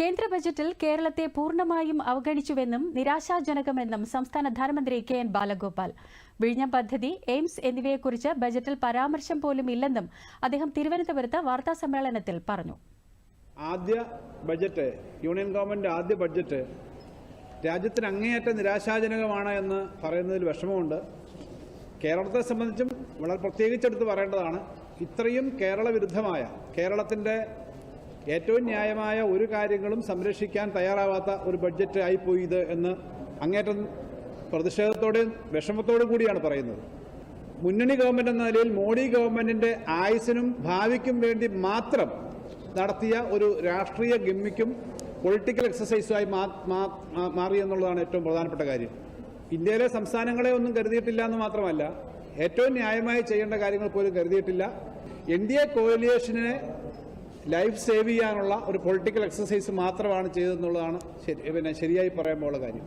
കേന്ദ്ര ബജറ്റിൽ കേരളത്തെ പൂർണമായും അവഗണിച്ചുവെന്നും നിരാശാജനകമെന്നും സംസ്ഥാന ധനമന്ത്രി കെ എൻ ബാലഗോപാൽ. വിഴിഞ്ഞം പദ്ധതി എയിംസ് എന്നിവയെക്കുറിച്ച് ബജറ്റിൽ പരാമർശം പോലും ഇല്ലെന്നും അദ്ദേഹം തിരുവനന്തപുരത്ത് വാർത്താസമ്മേളനത്തിൽ പറഞ്ഞു. ആദ്യ ബജറ്റ് യൂണിയൻ ഗവൺമെന്റ് ആദ്യ ബഡ്ജറ്റ് രാജ്യത്തിന് അങ്ങേയറ്റം നിരാശാജനകമാണ് എന്ന് പറയുന്നതിൽ വിഷമമുണ്ട്. കേരളത്തെ സംബന്ധിച്ചും വളരെ പ്രത്യേകിച്ചെടുത്ത് പറയേണ്ടതാണ് ഇത്രയും കേരള വിരുദ്ധമായ കേരളത്തിന്റെ ഏറ്റവും ന്യായമായ ഒരു കാര്യങ്ങളും സംരക്ഷിക്കാൻ തയ്യാറാവാത്ത ഒരു ബഡ്ജറ്റ് ആയിപ്പോയി ഇത് എന്ന് അങ്ങേറ്റം പ്രതിഷേധത്തോടെയും വിഷമത്തോടും കൂടിയാണ് പറയുന്നത്. മുന്നണി ഗവൺമെന്റ് എന്ന നിലയിൽ മോഡി ഗവൺമെന്റിന്റെ ആയുസിനും ഭാവിക്കും വേണ്ടി മാത്രം നടത്തിയ ഒരു രാഷ്ട്രീയ ഗമ്മിക്കും പൊളിറ്റിക്കൽ എക്സസൈസുമായി മാറി എന്നുള്ളതാണ് ഏറ്റവും പ്രധാനപ്പെട്ട കാര്യം. ഇന്ത്യയിലെ സംസ്ഥാനങ്ങളെ ഒന്നും കരുതിയിട്ടില്ല എന്ന് മാത്രമല്ല ഏറ്റവും ന്യായമായി ചെയ്യേണ്ട കാര്യങ്ങൾ പോലും കരുതിയിട്ടില്ല. എൻ ഡി എ കോലിയേഷനെ ലൈഫ് സേവ് ചെയ്യാനുള്ള ഒരു പൊളിറ്റിക്കൽ എക്സസൈസ് മാത്രമാണ് ചെയ്തതെന്നുള്ളതാണ് ശരി പിന്നെ ശരിയായി പറയുമ്പോൾ കാര്യം.